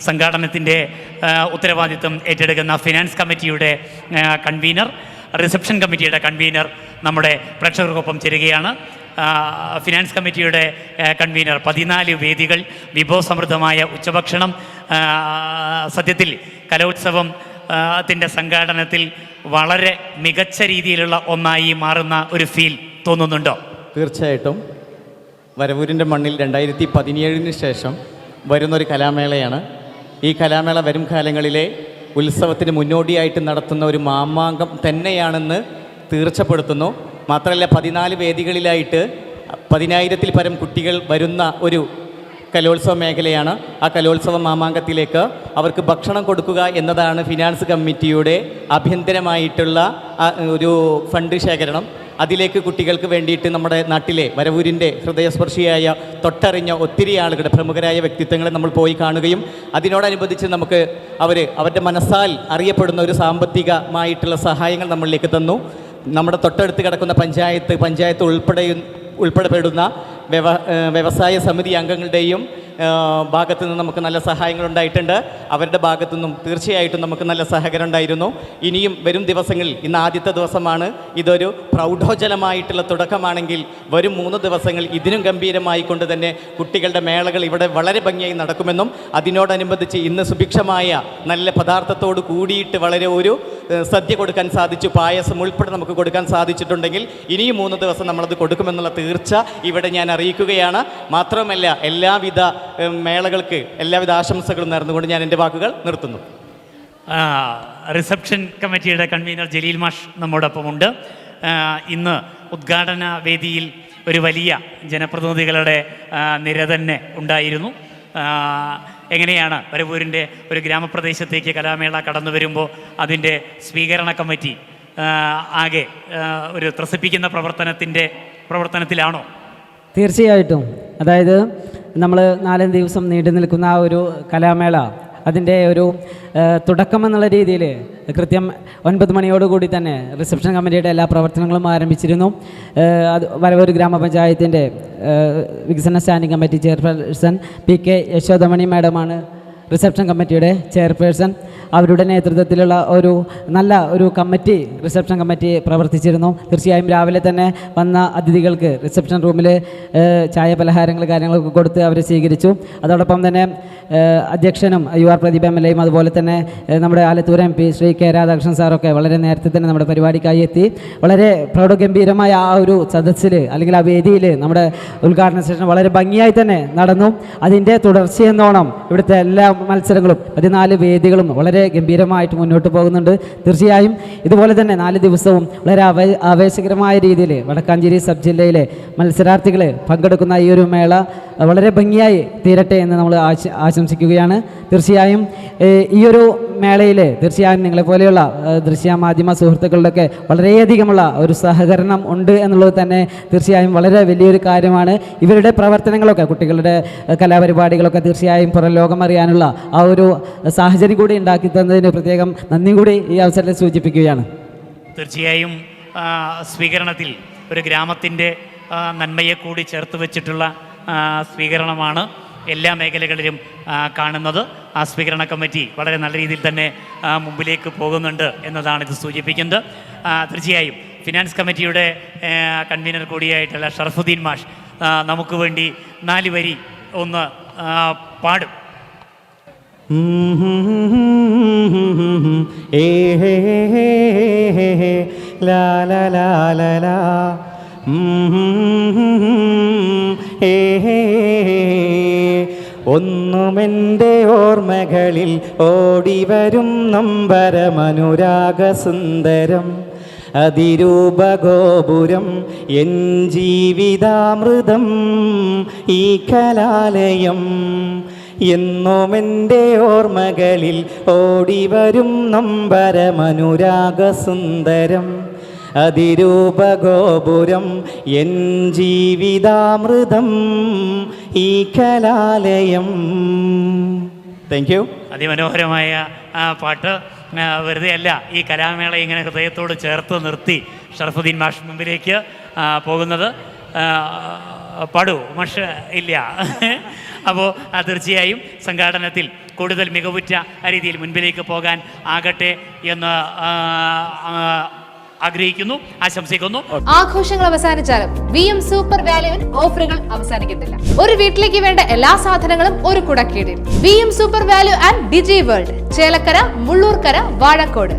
സംഘാടനത്തിന്റെ ഉത്തരവാദിത്വം ഏറ്റെടുക്കുന്ന ഫിനാൻസ് കമ്മിറ്റിയുടെ കൺവീനർ റിസപ്ഷൻ കമ്മിറ്റിയുടെ കൺവീനർ നമ്മുടെ പ്രേക്ഷകർക്കൊപ്പം ചേരുകയാണ്. ഫിനാൻസ് കമ്മിറ്റിയുടെ കൺവീനർ. പതിനാല് വേദികൾ വിഭവസമൃദ്ധമായ ഉച്ചഭക്ഷണം സത്യത്തിൽ കലോത്സവം ത്തിന്റെ സംഘാടനത്തിൽ വളരെ മികച്ച രീതിയിലുള്ള ഒന്നായി മാറുന്ന ഒരു ഫീൽ തോന്നുന്നുണ്ടോ? തീർച്ചയായിട്ടും. വരവൂരിന്റെ മണ്ണിൽ രണ്ടായിരത്തി പതിനേഴിന് ശേഷം വരുന്നൊരു കലാമേളയാണ് ഈ കലാമേള വരും കാലങ്ങളിലെ ഉത്സവത്തിന് മുന്നോടിയായിട്ട് നടത്തുന്ന ഒരു മാമാങ്കം തന്നെയാണെന്ന് തീർച്ചപ്പെടുത്തുന്നു. മാത്രമല്ല പതിനാല് വേദികളിലായിട്ട് പതിനായിരത്തിൽ പരം കുട്ടികൾ വരുന്ന ഒരു കലോത്സവ മേഖലയാണ്. ആ കലോത്സവ മാമാങ്കത്തിലേക്ക് അവർക്ക് ഭക്ഷണം കൊടുക്കുക എന്നതാണ് ഫിനാൻസ് കമ്മിറ്റിയുടെ ആഭ്യന്തരമായിട്ടുള്ള ഒരു ഫണ്ട് ശേഖരണം. അതിലേക്ക് കുട്ടികൾക്ക് വേണ്ടിയിട്ട് നമ്മുടെ നാട്ടിലെ വരവൂരിന്റെ ഹൃദയസ്പർശിയായ തൊട്ടറിഞ്ഞ ഒത്തിരി ആളുകളുടെ പ്രമുഖരായ വ്യക്തിത്വങ്ങളെ നമ്മൾ പോയി കാണുകയും അതിനോടനുബന്ധിച്ച് നമുക്ക് അവർ അവരുടെ മനസ്സാൽ അറിയപ്പെടുന്ന ഒരു സാമ്പത്തികമായിട്ടുള്ള സഹായങ്ങൾ നമ്മളിലേക്ക് തന്നു. നമ്മുടെ തൊട്ടടുത്ത് കിടക്കുന്ന പഞ്ചായത്ത് പഞ്ചായത്ത് ഉൾപ്പെടെ ഉൾപ്പെടെപ്പെടുന്ന വ്യവ വ്യവസായ സമിതി അംഗങ്ങളുടെയും ഭാഗത്തു നിന്ന് നമുക്ക് നല്ല സഹായങ്ങൾ ഉണ്ടായിട്ടുണ്ട്. അവരുടെ ഭാഗത്തു നിന്നും തീർച്ചയായിട്ടും നമുക്ക് നല്ല സഹകരണം ഉണ്ടായിരുന്നു. ഇനിയും വരും ദിവസങ്ങളിൽ ഇന്ന് ആദ്യത്തെ ദിവസമാണ് ഇതൊരു പ്രൗഢോജലമായിട്ടുള്ള തുടക്കമാണെങ്കിൽ വരും മൂന്ന് ദിവസങ്ങൾ ഇതിനും ഗംഭീരമായി കൊണ്ട് തന്നെ കുട്ടികളുടെ മേളകൾ ഇവിടെ വളരെ ഭംഗിയായി നടക്കുമെന്നും അതിനോടനുബന്ധിച്ച് ഇന്ന് സുഭിക്ഷമായ നല്ല പദാർത്ഥത്തോട് കൂടിയിട്ട് വളരെ ഒരു സദ്യ കൊടുക്കാൻ സാധിച്ചു പായസം ഉൾപ്പെടെ നമുക്ക് കൊടുക്കാൻ സാധിച്ചിട്ടുണ്ടെങ്കിൽ ഇനിയും മൂന്ന് ദിവസം നമ്മളത് കൊടുക്കുമെന്നുള്ള തീർച്ച ഇവിടെ ഞാൻ അറിയിക്കുകയാണ്. മാത്രമല്ല എല്ലാവിധ മേളകൾക്ക് എല്ലാവിധ ആശംസകളും നേർന്നുകൊണ്ട് ഞാൻ എന്റെ വാക്കുകൾ നിർത്തുന്നു. റിസപ്ഷൻ കമ്മിറ്റിയുടെ കൺവീനർ ജലീൽ മാഷ് നമ്മോടൊപ്പമുണ്ട്. ഇന്ന് ഉദ്ഘാടന വേദിയിൽ ഒരു വലിയ ജനപ്രതിനിധികളുടെ നിര തന്നെ ഉണ്ടായിരുന്നു. എങ്ങനെയാണ് വരവൂരിന്റെ ഒരു ഗ്രാമപ്രദേശത്തേക്ക് കലാമേള കടന്നു വരുമ്പോൾ അതിന്റെ സ്വീകരണ കമ്മിറ്റി ആകെ ഒരു ത്രസിപ്പിക്കുന്ന പ്രവർത്തനത്തിന്റെ പ്രവർത്തനത്തിലാണോ? തീർച്ചയായിട്ടും. അതായത് നമ്മൾ നാലഞ്ച് ദിവസം നീണ്ടു നിൽക്കുന്ന ആ ഒരു കലാമേള അതിന്റെ ഒരു തുടക്കം എന്നുള്ള രീതിയിൽ കൃത്യം ഒൻപത് മണിയോടുകൂടി തന്നെ റിസപ്ഷൻ കമ്മിറ്റിയുടെ എല്ലാ പ്രവർത്തനങ്ങളും ആരംഭിച്ചിരുന്നു. അത് വരവൂർ ഗ്രാമപഞ്ചായത്തിന്റെ വികസന standing committee chairperson P K Yashodamani മാഡമാണ് reception കമ്മിറ്റിയുടെ ചെയർപേഴ്സൺ. അവരുടെ നേതൃത്വത്തിലുള്ള ഒരു നല്ല ഒരു കമ്മിറ്റി റിസപ്ഷൻ കമ്മിറ്റി പ്രവർത്തിച്ചിരുന്നു. തീർച്ചയായും രാവിലെ തന്നെ വന്ന അതിഥികൾക്ക് റിസപ്ഷൻ റൂമിൽ ചായ പലഹാരങ്ങൾ കാര്യങ്ങളൊക്കെ കൊടുത്ത് അവരെ സ്വീകരിച്ചു. അതോടൊപ്പം തന്നെ അധ്യക്ഷനും U R Pradeep M L എയും അതുപോലെ തന്നെ നമ്മുടെ Alathur M P Shri K Radhakrishnan സാറൊക്കെ വളരെ നേരത്തെ തന്നെ നമ്മുടെ പരിപാടിക്കായി എത്തി. വളരെ പ്രൗഢഗംഭീരമായ ആ ഒരു സദസ്സിൽ അല്ലെങ്കിൽ ആ വേദിയിൽ നമ്മുടെ ഉദ്ഘാടന സെഷൻ വളരെ ഭംഗിയായി തന്നെ നടന്നു. അതിന്റെ തുടർച്ചയെന്നോണം ഇവിടുത്തെ എല്ലാ മത്സരങ്ങളും പതിനാല് വേദികളും വളരെ ഗംഭീരമായിട്ട് മുന്നോട്ട് പോകുന്നുണ്ട്. തീർച്ചയായും ഇതുപോലെ തന്നെ നാല് ദിവസവും വളരെ ആവേശകരമായ രീതിയിൽ വടക്കാഞ്ചേരി സബ് ജില്ലയിലെ മത്സരാർത്ഥികൾ പങ്കെടുക്കുന്ന ഈ ഒരു മേള വളരെ ഭംഗിയായി തീരട്ടെ എന്ന് നമ്മൾ ആശ ആശംസിക്കുകയാണ്. തീർച്ചയായും ഈ ഒരു മേളയിൽ തീർച്ചയായും നിങ്ങളെപ്പോലെയുള്ള ഏഹ്, ദൃശ്യ മാധ്യമ സുഹൃത്തുക്കളുടെയൊക്കെ വളരെയധികമുള്ള ഒരു സഹകരണം ഉണ്ട് എന്നുള്ളത് തന്നെ തീർച്ചയായും വളരെ വലിയൊരു കാര്യമാണ്. ഇവരുടെ പ്രവർത്തനങ്ങളൊക്കെ കുട്ടികളുടെ കലാപരിപാടികളൊക്കെ തീർച്ചയായും പുറം ലോകം അറിയാനുള്ള ആ ഒരു സാഹചര്യം കൂടി ഉണ്ടാക്കി തന്നതിന് പ്രത്യേകം നന്ദി കൂടി ഈ അവസരത്തിൽ സൂചിപ്പിക്കുകയാണ്. തീർച്ചയായും സ്വീകരണത്തിൽ ഒരു ഗ്രാമത്തിന്റെ നന്മയെ കൂടി ചേർത്ത് വെച്ചിട്ടുള്ള സ്വീകരണമാണ് എല്ലാ മേഖലകളിലും കാണുന്നത്. ആ സ്വീകരണ കമ്മിറ്റി വളരെ നല്ല രീതിയിൽ തന്നെ മുമ്പിലേക്ക് പോകുന്നുണ്ട് എന്നതാണ് ഇത് സൂചിപ്പിക്കുന്നത്. തീർച്ചയായും ഫിനാൻസ് കമ്മിറ്റിയുടെ കൺവീനർ കൂടിയായിട്ടുള്ള ഷറഫുദ്ദീൻ മാഷ് നമുക്ക് വേണ്ടി നാല് വരി ഒന്ന് പാടും. ഏ ഹേ ഹേ ഹേ ഹേ ഹേ ലാ ലാ ലാ ലാ ലാ ഏ ഹേ ഒന്നുമെന്റെ ഓർമ്മകളിൽ ഓടിവരും നമ്പരമനുരാഗസുന്ദരം അതിരൂപഗോപുരം എൻ ജീവിതാമൃതം ഈ കലാലയം എന്നുമെന്റെ ഓർമ്മകളിൽ ഓടിവരും നമ്പരമനുരാഗസുന്ദരം അതിരൂപഗോപുരം എൻ ജീവിതാമൃതം ഈ കലാലയം. താങ്ക് യു അതിമനോഹരമായ ആ പാട്ട് വെറുതെ അല്ല ഈ കലാമേള ഇങ്ങനെ ഹൃദയത്തോട് ചേർത്ത് നിർത്തി ഷർഫുദ്ദീൻ മാഷ് മുമ്പിലേക്ക് പോകുന്നത്. പാടൂ മഷ ഇല്ല. അപ്പോൾ തീർച്ചയായും സംഘാടനത്തിൽ കൂടുതൽ മികവുറ്റ രീതിയിൽ മുൻപിലേക്ക് പോകാൻ ആകട്ടെ എന്ന് ആഗ്രഹിക്കുന്നു ആശംസിക്കുന്നു. ആഘോഷങ്ങൾ അവസാനിച്ചാലും വി എം സൂപ്പർ വാല്യുവിൽ ഓഫറുകൾ അവസാനിക്കുന്നില്ല ഒരു വീട്ടിലേക്ക് വേണ്ട എല്ലാ സാധനങ്ങളും ഒരു കുടക്കീടിൽ. V M super value and Digi World Chelakkara Mullurkara Vazhakode.